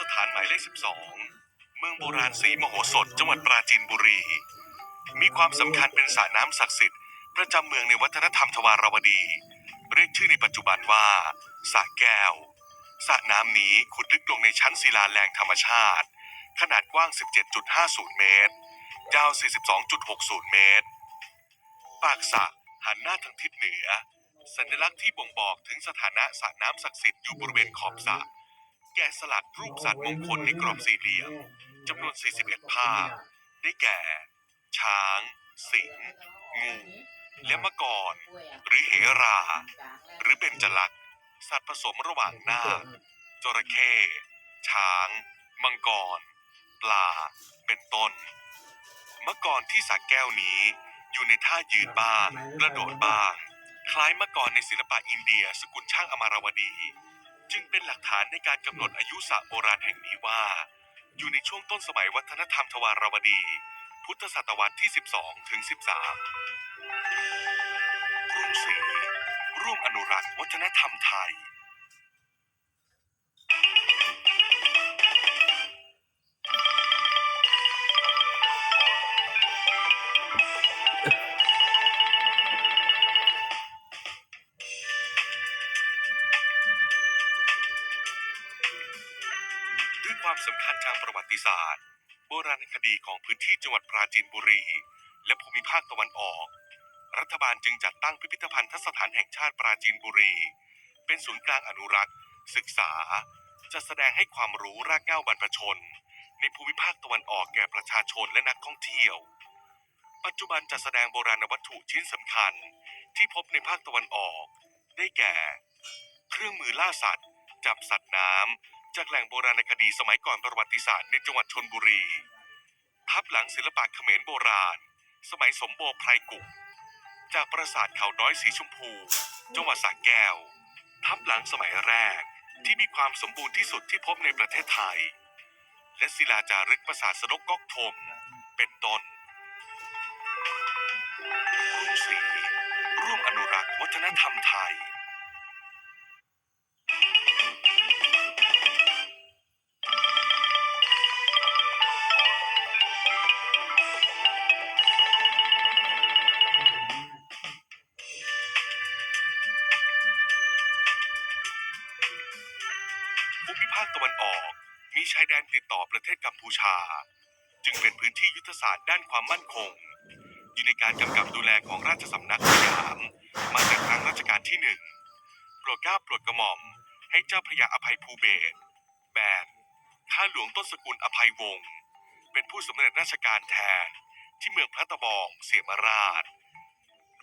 สถานหมายเลข 12 เมืองโบราณศรีมโหสถ จังหวัดปราจีนบุรี มีความสำคัญเป็นสระน้ำศักดิ์สิทธิ์ประจำเมืองในวัฒนธรรมทวารวดี เรียกชื่อในปัจจุบันว่าสระแก้วสระน้ำนี้ขุดลึกลงในชั้นศิลาแรงธรรมชาติ ขนาดกว้าง 17.50 เมตร ยาว 42.60 เมตร ปากสระหันหน้าทางทิศเหนือ สัญลักษณ์ที่บ่งบอกถึงสถานะสระน้ำศักดิ์สิทธิ์อยู่บริเวณขอบสระ แกะสลักรูปสัตว์มงคลในกรอบสี่เหลี่ยมจำนวน 41 ภาพ ได้แก่ ช้าง สิงห์งูและมะกร หรือเหรา หรือเบญจลักษ์สัตว์ผสมระหว่างนาคจระเข้ ช้าง มังกร ปลา เป็นต้นมะกรที่สักแก้วนี้ อยู่ในท่ายืนบ้าง กระโดดบ้าง คล้ายมะกรในศิลปะอินเดียสกุลช่างอมารวดี จึงเป็นหลักฐานในการกำหนดอายุสระโบราณแห่งนี้ว่า อยู่ในช่วงต้นสมัยวัฒนธรรมทวารวดี พุทธศตวรรษที่ 12 ถึง 13 กรุงศรีร่วมอนุรักษ์วัฒนธรรมไทย ความสำคัญทางประวัติศาสตร์ โบราณคดีของพื้นที่จังหวัดปราจีนบุรี และภูมิภาคตะวันออก รัฐบาลจึงจัดตั้งพิพิธภัณฑสถานแห่งชาติปราจีนบุรี เป็นศูนย์กลางอนุรักษ์ ศึกษา จะแสดงให้ความรู้รากเหง้าบรรพชน ในภูมิภาคตะวันออกแก่ประชาชนและนักท่องเที่ยว ปัจจุบันจะแสดงโบราณวัตถุชิ้นสำคัญ ที่พบในภาคตะวันออก ได้แก่ เครื่องมือล่าสัตว์ จับสัตว์น้ำ จากแหล่งโบราณคดีสมัยก่อนประวัติศาสตร์ในจังหวัดชนบุรี ทับหลังศิลปะเขมรโบราณ สมัยสมโภชไพรกุก จากปราสาทเขาน้อยสีชมพู จังหวัดสระแก้ว ทับหลังสมัยแรกที่มีความสมบูรณ์ที่สุดที่พบในประเทศไทย และศิลาจารึกปราสาทสนกก๊อกทม เป็นต้นกรุงศรีร่วมอนุรักษ์วัฒนธรรมไทย ภูมิภาคตะวันออก มีชายแดนติดต่อประเทศกัมพูชา จึงเป็นพื้นที่ยุทธศาสตร์ด้านความมั่นคง อยู่ในการกำกับดูแลของราชสำนักสยาม มาแต่ครั้งรัชกาลที่หนึ่งโปรดเกล้าโปรดกระหม่อม ให้เจ้าพระยาอภัยภูเบศรแบนข้าหลวงต้นสกุลอภัยวงศ์เป็นผู้สำเร็จราชการแทนที่เมืองพระตะบองเสียมราช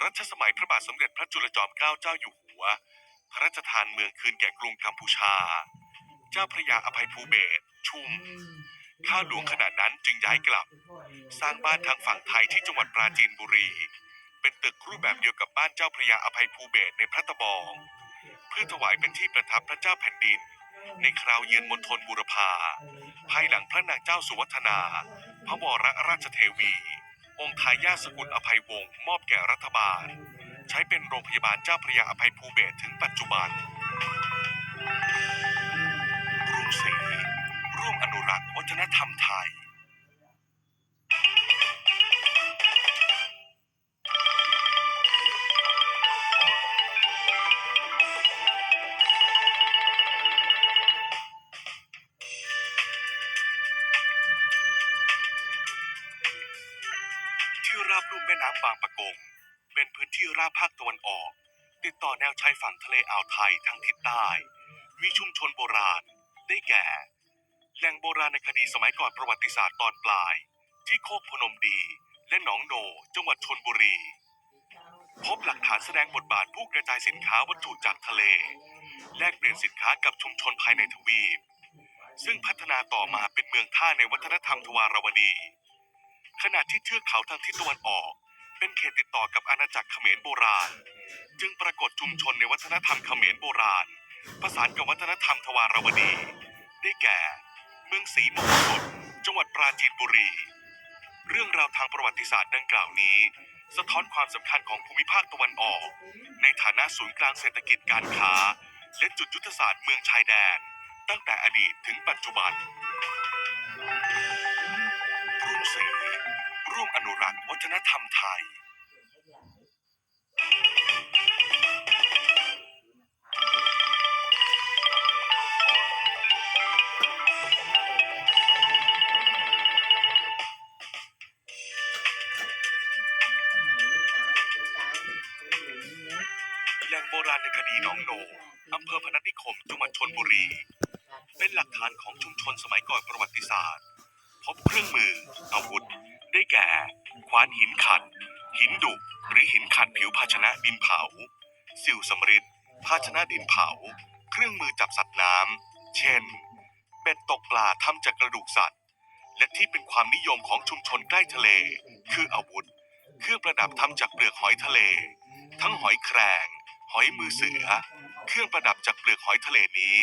รัชสมัยพระบาทสมเด็จพระจุลจอมเกล้าเจ้าอยู่หัว พระราชทานเมืองคืนแก่กรุงกัมพูชา เจ้าพระยาอภัยภูเบศรชุ่มข้าหลวงขณะนั้นจึงย้ายกลับ สร้างบ้านทางฝั่งไทยที่จังหวัดปราจีนบุรี เป็นตึกรูปแบบเดียวกับบ้านเจ้าพระยาอภัยภูเบศรในพระตะบอง เพื่อถวายเป็นที่ประทับพระเจ้าแผ่นดิน ในคราวเยือนมณฑลบุรพา ภายหลังพระนางเจ้าสุวัฒนา พระวรราชเทวี องค์ทายาทสกุลอภัยวงศ์มอบแก่รัฐบาล ใช้เป็นโรงพยาบาลเจ้าพระยาอภัยภูเบศรถึงปัจจุบัน ร่วมอนุรักษ์วัฒนธรรมไทย ที่ราบลุ่มแม่น้ำบางปะกง เป็นพื้นที่ราบภาคตะวันออก ติดต่อแนวชายฝั่งทะเลอ่าวไทยทางทิศใต้ มีชุมชนโบราณ ได้แก่ แหล่งโบราณคดีสมัยก่อนประวัติศาสตร์ตอนปลาย ที่โคกพนมดี และหนองโน จังหวัดชนบุรี พบหลักฐานแสดงบทบาทผู้กระจายสินค้าวัตถุจากทะเล แลกเปลี่ยนสินค้ากับชุมชนภายในทวีป ซึ่งพัฒนาต่อมาเป็นเมืองท่าในวัฒนธรรมทวารวดี ขณะที่เทือกเขาทางทิศตะวันออก เป็นเขตติดต่อกับอาณาจักรเขมรโบราณ จึงปรากฏชุมชนในวัฒนธรรมเขมรโบราณประสานกับวัฒนธรรมทวารวดี ได้แก่ เมืองศรีมโหสถจังหวัดปราจีนบุรี เรื่องราวทางประวัติศาสตร์ดังกล่าวนี้ สะท้อนความสำคัญของภูมิภาคตะวันออก ในฐานะศูนย์กลางเศรษฐกิจการค้า และจุดยุทธศาสตร์เมืองชายแดน ตั้งแต่อดีตถึงปัจจุบันกรุงศรีร่วมอนุรักษ์วัฒนธรรมไทย ชุมชนสมัยก่อนประวัติศาสตร์ พบเครื่องมือ อาวุธ ได้แก่ ขวานหินขัด หินดุหรือหินขัดผิวภาชนะดินเผา สิวสำริดภาชนะดินเผา เครื่องมือจับสัตว์น้ำเช่นเบ็ดตกปลาทำจากกระดูกสัตว์ และที่เป็นความนิยมของชุมชนใกล้ทะเล คืออาวุธ เครื่องประดับทำจากเปลือกหอยทะเล ทั้งหอยแครง หอยมือเสือ เครื่องประดับจากเปลือกหอยทะเลนี้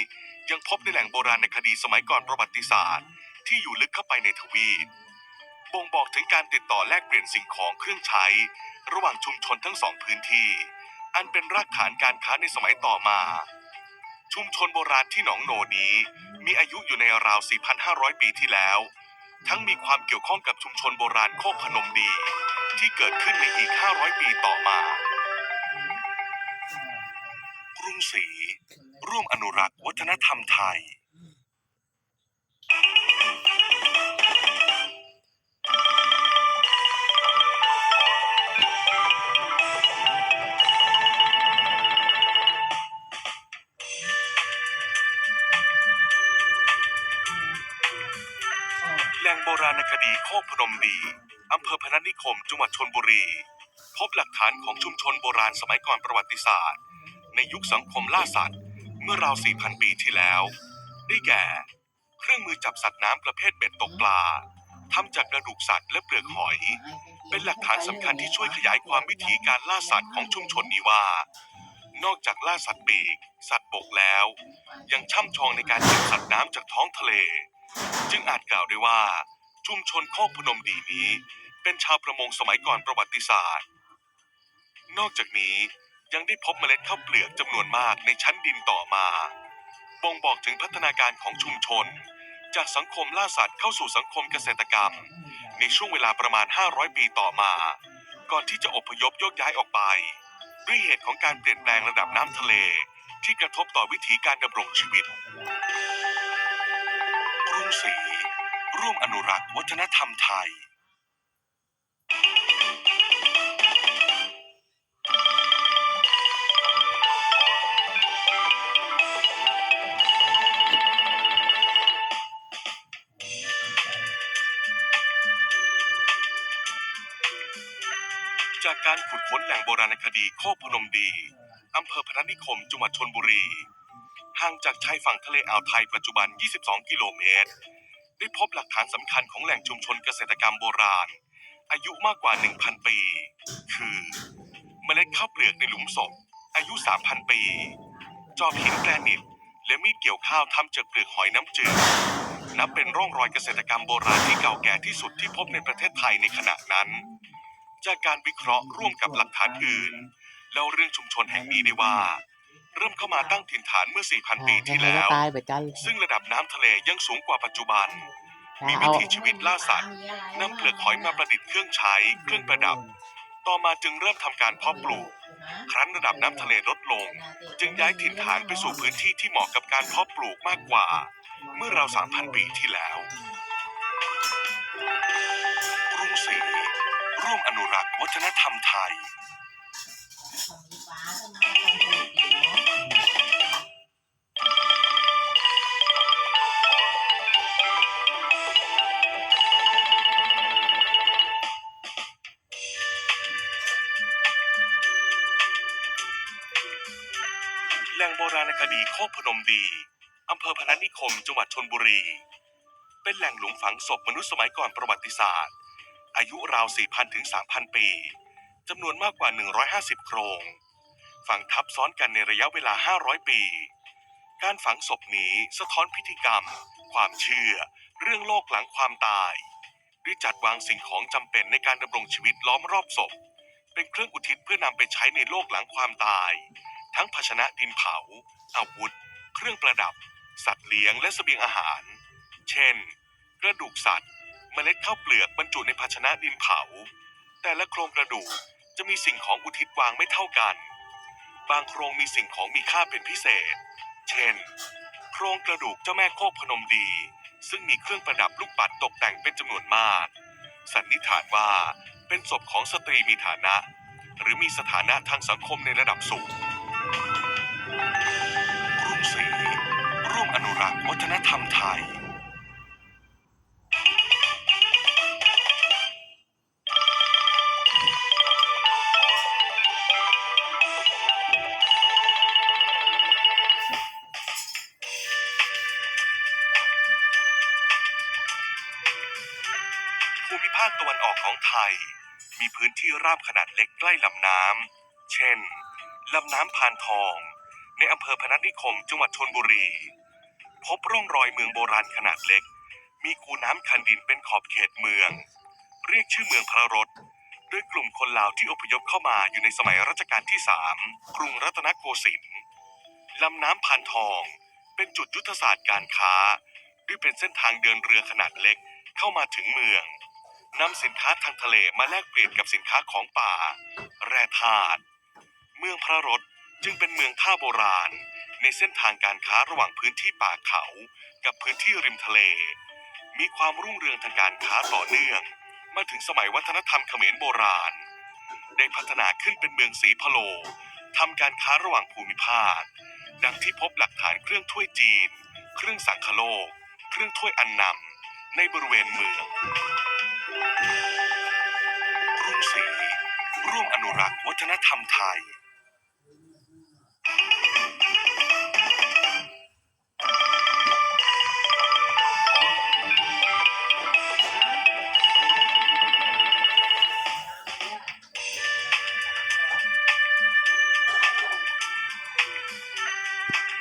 ยังพบในแหล่งโบราณในคดีสมัยก่อนประวัติศาสตร์ ที่อยู่ลึกเข้าไปในทวีปบ่งบอกถึงการติดต่อแลกเปลี่ยนสิ่งของเครื่องใช้ ระหว่างชุมชนทั้งสองพื้นที่ อันเป็นรากฐานการค้าในสมัยต่อมา ชุมชนโบราณที่หนองโนนี้ มีอายุอยู่ในราว 4,500 ปีที่แล้ว ทั้งมีความเกี่ยวข้องกับชุมชนโบราณโคกพนมดี ที่เกิดขึ้นในอีก 500 ปีต่อมา กรุงศรี ร่วมอนุรักษ์วัฒนธรรมไทย แหล่งโบราณคดีโคกพนมดีอำเภอพนัสนิคม จังหวัดชนบุรี พบหลักฐานของชุมชนโบราณสมัยก่อนประวัติศาสตร์ ในยุคสังคมล่าสัตว์ เมื่อราว 4,000 ปีที่แล้ว ได้แก่ เครื่องมือจับสัตว์น้ำประเภทเบ็ดตกปลาทำจากกระดูกสัตว์และเปลือกหอย เป็นหลักฐานสำคัญที่ช่วยขยายความวิธีการล่าสัตว์ของชุมชนนี้ว่า นอกจากล่าสัตว์ปีก สัตว์บกแล้ว ยังช่ำชองในการเก็บสัตว์น้ำจากท้องทะเล จึงอาจกล่าวได้ว่า ชุมชนโคกพนมดีนี้ เป็นชาวประมงสมัยก่อนประวัติศาสตร์ นอกจากนี้ ยังได้พบเมล็ดข้าวเปลือกจำนวนมากในชั้นดินต่อมาบ่งบอกถึงพัฒนาการของชุมชน จากสังคมล่าสัตว์เข้าสู่สังคมเกษตรกรรม ในช่วงเวลาประมาณ 500 ปีต่อมา ก่อนที่จะอพยพโยกย้ายออกไป ด้วยเหตุของการเปลี่ยนแปลงระดับน้ำทะเลที่กระทบต่อวิถีการดำรงชีวิตกรุงศรีร่วมอนุรักษ์วัฒนธรรมไทย การขุดค้นแหล่งโบราณคดีโคกพนมดี อำเภอพนัสนิคม จังหวัดชนบุรี ห่างจากชายฝั่งทะเลอ่าวไทยปัจจุบัน 22 กิโลเมตร ได้พบหลักฐานสำคัญของแหล่งชุมชนเกษตรกรรมโบราณ อายุมากกว่า 1,000 ปี คือเมล็ดข้าวเปลือกในหลุมศพ อายุ 3,000 ปี จอบหินแกรนิต และมีดเกี่ยวข้าวทำจากเปลือกหอยน้ำจืด นับเป็นร่องรอยเกษตรกรรมโบราณที่เก่าแก่ที่สุดที่พบในประเทศไทยในขณะนั้น จากการวิเคราะห์ร่วมกับหลักฐานอื่น แล้วเรื่องชุมชนแห่งนี้ได้ว่า เริ่มเข้ามาตั้งถิ่นฐานเมื่อ 4,000 ปีที่แล้ว ตายไปกันซึ่งระดับน้ำทะเลยังสูงกว่าปัจจุบัน มีวิเอาถีชีวิตล่าสัตว์นำเปลือกหอยมาประดิษฐ์เครื่องใช้ เครื่องประดับ ต่อมาจึงเริ่มทำการเพาะปลูก ครั้นระดับน้ำทะเลลดลง จึงย้ายถิ่นฐานไปสู่พื้นที่ที่เหมาะกับการเพาะปลูกมากกว่า เมื่อราว3,000 ปีที่แล้วกรุงศรีร่วม อนุรักษ์วัฒนธรรมไทย แหล่งโบราณคดีโคกพนมดี อำเภอพนัสนิคม จังหวัดชนบุรี เป็นแหล่งหลุมฝังศพมนุษย์สมัยก่อนประวัติศาสตร์ อายุราว 4,000 ถึง 3,000 ปีจำนวนมากกว่า 150 โครง ฝังทับซ้อนกันในระยะเวลา 500 ปี การฝังศพนี้สะท้อนพิธีกรรม ความเชื่อ เรื่องโลกหลังความตาย ด้วยจัดวางสิ่งของจำเป็นในการดำรงชีวิตล้อมรอบศพ เป็นเครื่องอุทิศเพื่อนำไปใช้ในโลกหลังความตาย ทั้งภาชนะดินเผา อาวุธ เครื่องประดับ สัตว์เลี้ยงและเสบียงอาหาร เช่น กระดูกสัตว์ เมล็ดข้าวเปลือกบรรจุในภาชนะดินเผา แต่ละโครงกระดูกจะมีสิ่งของอุทิศวางไม่เท่ากัน บางโครงมีสิ่งของมีค่าเป็นพิเศษ เช่น โครงกระดูกเจ้าแม่โคกพนมดี ซึ่งมีเครื่องประดับลูกปัดตกแต่งเป็นจำนวนมาก สันนิษฐานว่าเป็นศพของสตรีมีฐานะ หรือมีสถานะทางสังคมในระดับสูงกรุงศรีร่วมอนุรักษ์วัฒนธรรมไทย ภูมิภาคตะวันออกของไทย มีพื้นที่ราบขนาดเล็กใกล้ลำน้ำ เช่น ลำน้ำพานทอง ในอำเภอพนัสนิคมจังหวัดชนบุรี พบร่องรอยเมืองโบราณขนาดเล็ก มีคูน้ำคันดินเป็นขอบเขตเมือง เรียกชื่อเมืองพระรถด้วยกลุ่มคนลาวที่อพยพเข้ามาอยู่ในสมัยรัชกาลที่สามกรุงรัตนโกสินทร์ลำน้ำพานทอง เป็นจุดยุทธศาสตร์การค้า ด้วยเป็นเส้นทางเดินเรือขนาดเล็กเข้ามาถึงเมือง นำสินค้าทางทะเลมาแลกเปลี่ยนกับสินค้าของป่า แร่ธาตุเมืองพระรถจึงเป็นเมืองท่าโบราณ ในเส้นทางการค้าระหว่างพื้นที่ป่าเขา กับพื้นที่ริมทะเล มีความรุ่งเรืองทางการค้าต่อเนื่อง มาถึงสมัยวัฒนธรรมเขมรโบราณ ได้พัฒนาขึ้นเป็นเมืองสีพะโลทำการค้าระหว่างภูมิภาค ดังที่พบหลักฐานเครื่องถ้วยจีน เครื่องสังคโลก เครื่องถ้วยอันนำในบริเวณเมือง กรุงศรีร่วมอนุรักษ์วัฒนธรรมไทย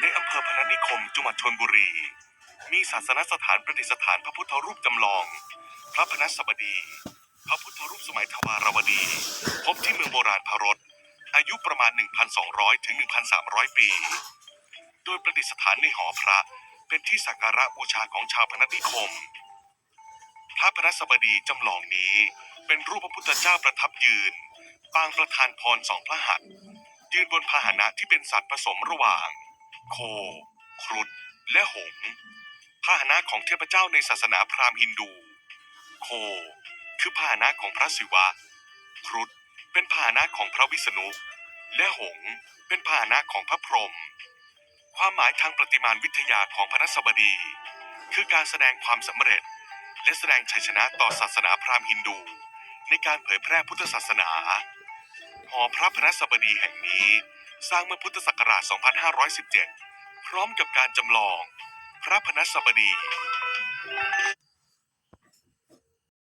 ในอำเภอพนัสนิคมจังหวัดชนบุรี มีศาสนสถานประดิษฐานพระพุทธรูปจำลอง พระพนัสบดี พระพุทธรูปสมัยทวารวดี พบที่เมืองโบราณพารถอายุประมาณ 1,200 ถึง 1,300 ปี โดยประดิษฐานในหอพระเป็นที่สักการะบูชาของชาวพนัสนิคม พระพนัสบดีจำลองนี้เป็นรูปพระพุทธเจ้าประทับยืน ปางประธานพรสองพระหัตถ์ยืนบนพาหนะที่เป็นสัตว์ผสมระหว่าง โค ครุฑและหงส์พาหนะของเทพเจ้าในศาสนาพราหมณ์ฮินดู โค คือพาหนะของพระศิวะ ครุฑเป็นพาหนะของพระวิษณุ และหงเป็นพาหนะของพระพรหมความหมายทางประติมานวิทยาของพระนสบดี คือการแสดงความสำเร็จ และแสดงชัยชนะต่อศาสนาพราหมณ์ฮินดู ในการเผยแพร่พุทธศาสนาหอพระพระสบดีแห่งนี้ สร้างเมื่อพุทธศักราช 2517 พร้อมกับการจำลอง พระพนัสบดี